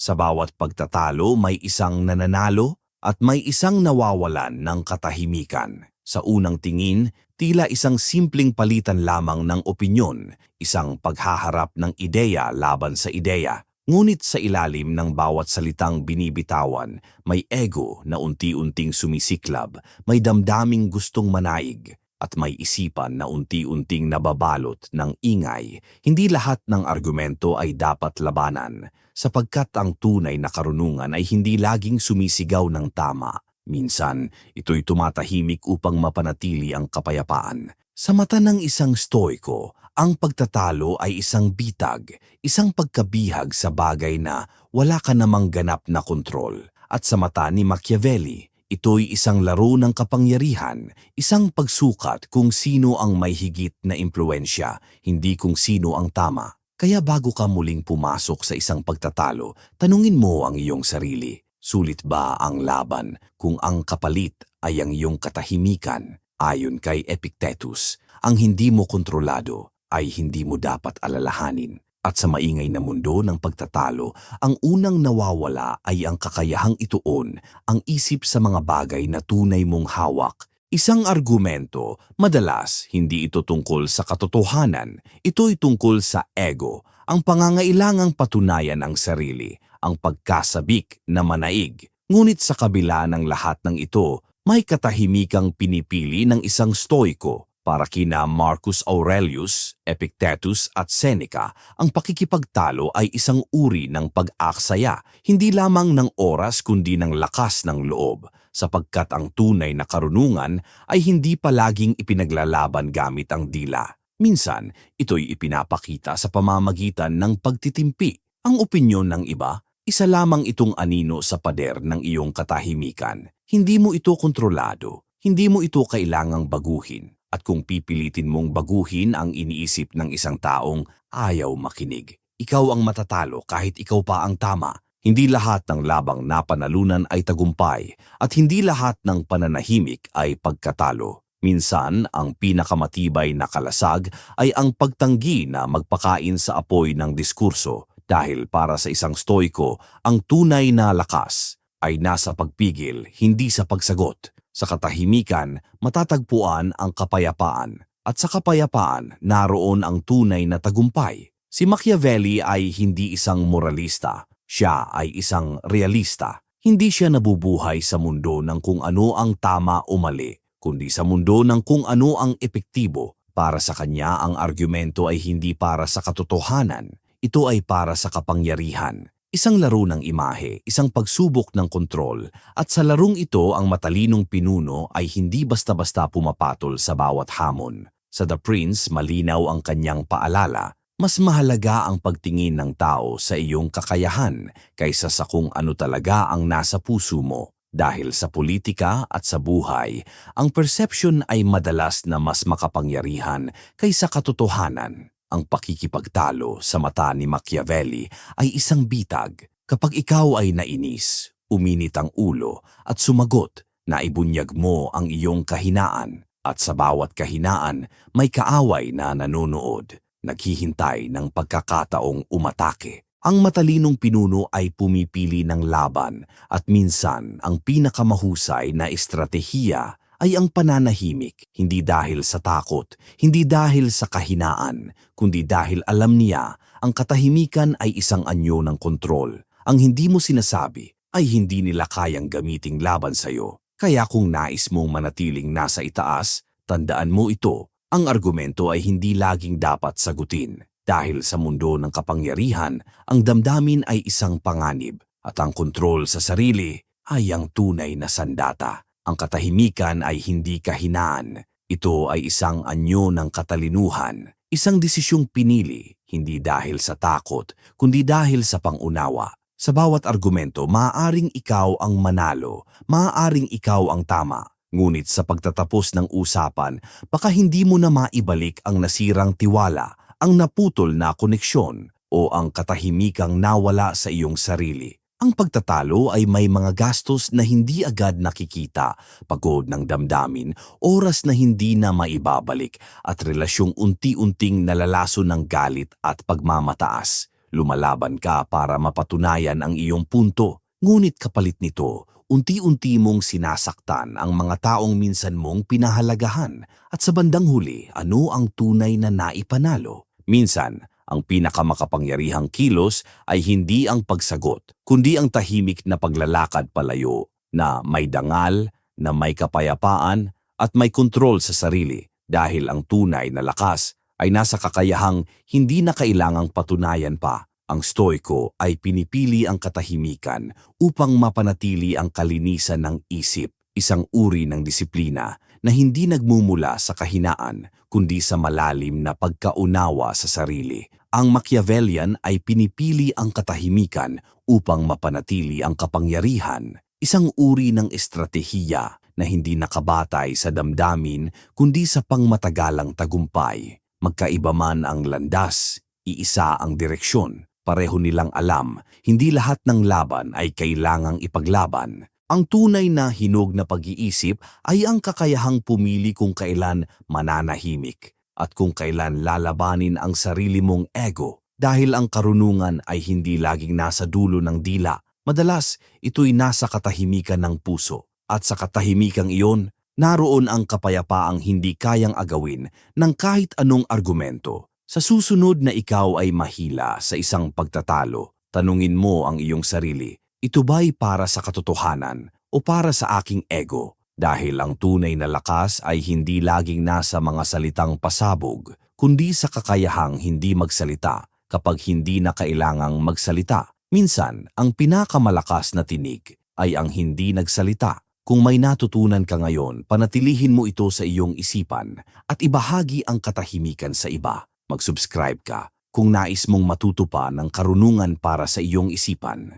Sa bawat pagtatalo may isang nananalo at may isang nawawalan ng katahimikan. Sa unang tingin, tila isang simpleng palitan lamang ng opinyon, isang paghaharap ng ideya laban sa ideya. Ngunit sa ilalim ng bawat salitang binibitawan, may ego na unti-unting sumisiklab, may damdaming gustong manaig, at may isipan na unti-unting nababalot ng ingay. Hindi lahat ng argumento ay dapat labanan, sapagkat ang tunay na karunungan ay hindi laging sumisigaw ng tama. Minsan, ito'y tumatahimik upang mapanatili ang kapayapaan. Sa mata ng isang stoiko, ang pagtatalo ay isang bitag, isang pagkabihag sa bagay na wala ka namang ganap na kontrol. At sa mata ni Machiavelli, ito'y isang laro ng kapangyarihan, isang pagsukat kung sino ang may higit na impluensya, hindi kung sino ang tama. Kaya bago ka muling pumasok sa isang pagtatalo, tanungin mo ang iyong sarili. Sulit ba ang laban kung ang kapalit ay ang iyong katahimikan? Ayon kay Epictetus, ang hindi mo kontrolado ay hindi mo dapat alalahanin. At sa maingay na mundo ng pagtatalo, ang unang nawawala ay ang kakayahang ituon ang isip sa mga bagay na tunay mong hawak. Isang argumento, madalas hindi ito tungkol sa katotohanan, ito'y tungkol sa ego, ang pangangailangang patunayan ang sarili, ang pagkasabik na manaig. Ngunit sa kabila ng lahat ng ito, may katahimikang pinipili ng isang stoiko para kina Marcus Aurelius, Epictetus at Seneca, ang pakikipagtalo ay isang uri ng pag-aksaya, hindi lamang ng oras kundi ng lakas ng loob, sapagkat ang tunay na karunungan ay hindi palaging ipinaglalaban gamit ang dila. Minsan, ito'y ipinapakita sa pamamagitan ng pagtitimpi. Ang opinyon ng iba, isa lamang itong anino sa pader ng iyong katahimikan. Hindi mo ito kontrolado, hindi mo ito kailangang baguhin. At kung pipilitin mong baguhin ang iniisip ng isang taong ayaw makinig, ikaw ang matatalo kahit ikaw pa ang tama. Hindi lahat ng labang napanalunan ay tagumpay at hindi lahat ng pananahimik ay pagkatalo. Minsan, ang pinakamatibay na kalasag ay ang pagtanggi na magpakain sa apoy ng diskurso dahil para sa isang stoiko, ang tunay na lakas ay nasa pagpigil, hindi sa pagsagot. Sa katahimikan, matatagpuan ang kapayapaan. At sa kapayapaan, naroon ang tunay na tagumpay. Si Machiavelli ay hindi isang moralista. Siya ay isang realista. Hindi siya nabubuhay sa mundo ng kung ano ang tama o mali, kundi sa mundo ng kung ano ang epektibo. Para sa kanya, ang argumento ay hindi para sa katotohanan. Ito ay para sa kapangyarihan. Isang laro ng imahe, isang pagsubok ng kontrol, at sa larong ito ang matalinong pinuno ay hindi basta-basta pumapatol sa bawat hamon. Sa The Prince, malinaw ang kanyang paalala, mas mahalaga ang pagtingin ng tao sa iyong kakayahan kaysa sa kung ano talaga ang nasa puso mo. Dahil sa politika at sa buhay, ang perception ay madalas na mas makapangyarihan kaysa katotohanan. Ang pakikipagtalo sa mata ni Machiavelli ay isang bitag. Kapag ikaw ay nainis, uminit ang ulo at sumagot na ibunyag mo ang iyong kahinaan at sa bawat kahinaan may kaaway na nanonood, naghihintay ng pagkakataong umatake. Ang matalinong pinuno ay pumipili ng laban at minsan ang pinakamahusay na estratehiya ay ang pananahimik, hindi dahil sa takot, hindi dahil sa kahinaan, kundi dahil alam niya ang katahimikan ay isang anyo ng kontrol. Ang hindi mo sinasabi ay hindi nila kayang gamiting laban sa iyo. Kaya kung nais mong manatiling nasa itaas, tandaan mo ito, ang argumento ay hindi laging dapat sagutin. Dahil sa mundo ng kapangyarihan, ang damdamin ay isang panganib at ang kontrol sa sarili ay ang tunay na sandata. Ang katahimikan ay hindi kahinaan. Ito ay isang anyo ng katalinuhan, isang desisyong pinili, hindi dahil sa takot, kundi dahil sa pangunawa. Sa bawat argumento, maaaring ikaw ang manalo, maaaring ikaw ang tama. Ngunit sa pagtatapos ng usapan, baka hindi mo na maibalik ang nasirang tiwala, ang naputol na koneksyon, o ang katahimikang nawala sa iyong sarili. Ang pagtatalo ay may mga gastos na hindi agad nakikita, pagod ng damdamin, oras na hindi na maibabalik at relasyong unti-unting nalalaso ng galit at pagmamataas. Lumalaban ka para mapatunayan ang iyong punto. Ngunit kapalit nito, unti-unti mong sinasaktan ang mga taong minsan mong pinahalagahan. At sa bandang huli, ano ang tunay na naipanalo? Minsan, ang pinakamakapangyarihang kilos ay hindi ang pagsagot, kundi ang tahimik na paglalakad palayo na may dangal, na may kapayapaan at may kontrol sa sarili dahil ang tunay na lakas ay nasa kakayahang hindi na kailangang patunayan pa. Ang stoiko ay pinipili ang katahimikan upang mapanatili ang kalinisan ng isip, isang uri ng disiplina na hindi nagmumula sa kahinaan kundi sa malalim na pagkaunawa sa sarili. Ang Machiavellian ay pinipili ang katahimikan upang mapanatili ang kapangyarihan, isang uri ng estratehiya na hindi nakabatay sa damdamin kundi sa pangmatagalang tagumpay. Magkaiba man ang landas, iisa ang direksyon. Pareho nilang alam, hindi lahat ng laban ay kailangang ipaglaban. Ang tunay na hinog na pag-iisip ay ang kakayahang pumili kung kailan mananahimik at kung kailan lalabanin ang sarili mong ego dahil ang karunungan ay hindi laging nasa dulo ng dila. Madalas, ito'y nasa katahimikan ng puso at sa katahimikang iyon, naroon ang kapayapaang hindi kayang agawin ng kahit anong argumento. Sa susunod na ikaw ay mahila sa isang pagtatalo, tanungin mo ang iyong sarili, ito ba'y para sa katotohanan o para sa aking ego? Dahil ang tunay na lakas ay hindi laging nasa mga salitang pasabog, kundi sa kakayahang hindi magsalita kapag hindi na kailangang magsalita. Minsan, ang pinakamalakas na tinig ay ang hindi nagsalita. Kung may natutunan ka ngayon, panatilihin mo ito sa iyong isipan at ibahagi ang katahimikan sa iba. Mag-subscribe ka kung nais mong matuto pa ng karunungan para sa iyong isipan.